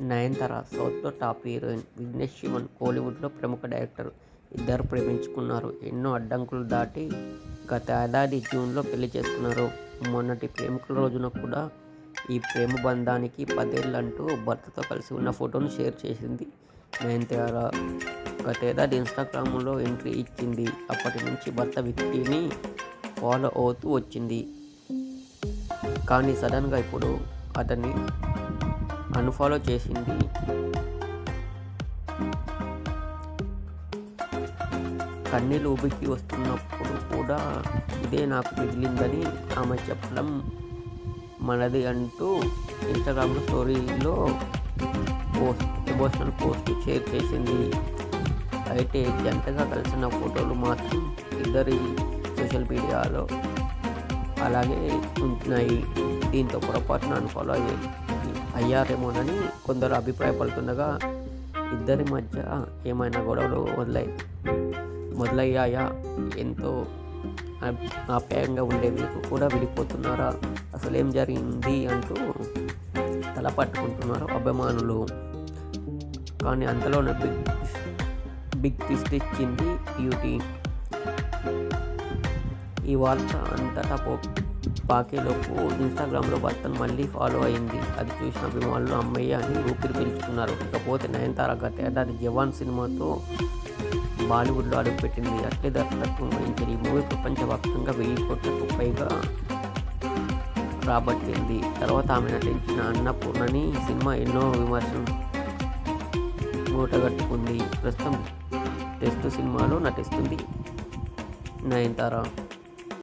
నయనతార సౌత్లో top heroine Vignesh Sivan కోలీవుడ్లో ప్రముఖ డైరెక్టర్ ఇద్దరు ప్రేమించుకున్నారు. ఎన్నో అడ్డంకులు దాటి గత ఏడాది జూన్లో పెళ్ళి చేసుకున్నారు. మొన్నటి ప్రేమికుల రోజున కూడా ఈ ప్రేమ బంధానికి పదేళ్ళంటూ భర్తతో కలిసి ఉన్న ఫోటోను షేర్ చేసింది నయనతార. గతేడాది ఇన్స్టాగ్రామ్లో ఎంట్రీ ఇచ్చింది. అప్పటి నుంచి భర్త విక్కీని ఫాలో అవుతూ వచ్చింది. కానీ సడన్గా ఇప్పుడు అతన్ని అన్ఫాలో చేసింది. కన్నీళ్ళు ఉబికి వస్తున్నప్పుడు కూడా ఇదే నాకు మిగిలిందని ఆమె చెప్పడం మనది అంటూ ఇన్స్టాగ్రామ్ స్టోరీలో పోస్ట్ ఎమోషనల్ పోస్ట్ షేర్ చేసింది. అయితే జంటగా కలిసిన ఫోటోలు మాత్రం ఇద్దరి సోషల్ మీడియాలో అలాగే ఉంటున్నాయి. దీంతో పొరపాటున అన్ఫాలో అయ్యాయి అయ్యారేమోనని కొందరు అభిప్రాయపడుతుండగా ఇద్దరి మధ్య ఏమైనా గొడవలు మొదలై మొదలయ్యాయా? ఎంతో ఆ- ఆప్యాయంగా ఉండే వీళ్ళు కూడా విడిపోతున్నారా? అసలు ఏం జరిగింది అంటూ తల పట్టుకుంటున్నారు అభిమానులు. కానీ అంతలోనే బిగ్ బిగ్ ట్విస్ట్ ఇచ్చింది బ్యూటీ. ఈ వార్త అంతటా పో పాకేలోపు ఇన్స్టాగ్రామ్లో భర్తను మళ్ళీ ఫాలో అయింది. అది చూసిన అభిమానులు అమ్మయ్య అని ఊపిరి పీల్చుకున్నారు. ఇకపోతే నయనతార గత ఏడాది జవాన్ సినిమాతో బాలీవుడ్లో అడుగుపెట్టింది. అట్లే దర్శకత్వం వహించిన ఈ మూవీ ప్రపంచవ్యాప్తంగా వెయ్యి కోట్లకు పైగా రాబట్టింది. తర్వాత ఆమె నటించిన అన్నపూర్ణని ఈ సినిమా ఎన్నో విమర్శలు మూటగట్టుకుంది. ప్రస్తుతం టెస్ట్ సినిమాలో నటిస్తుంది నయనతార.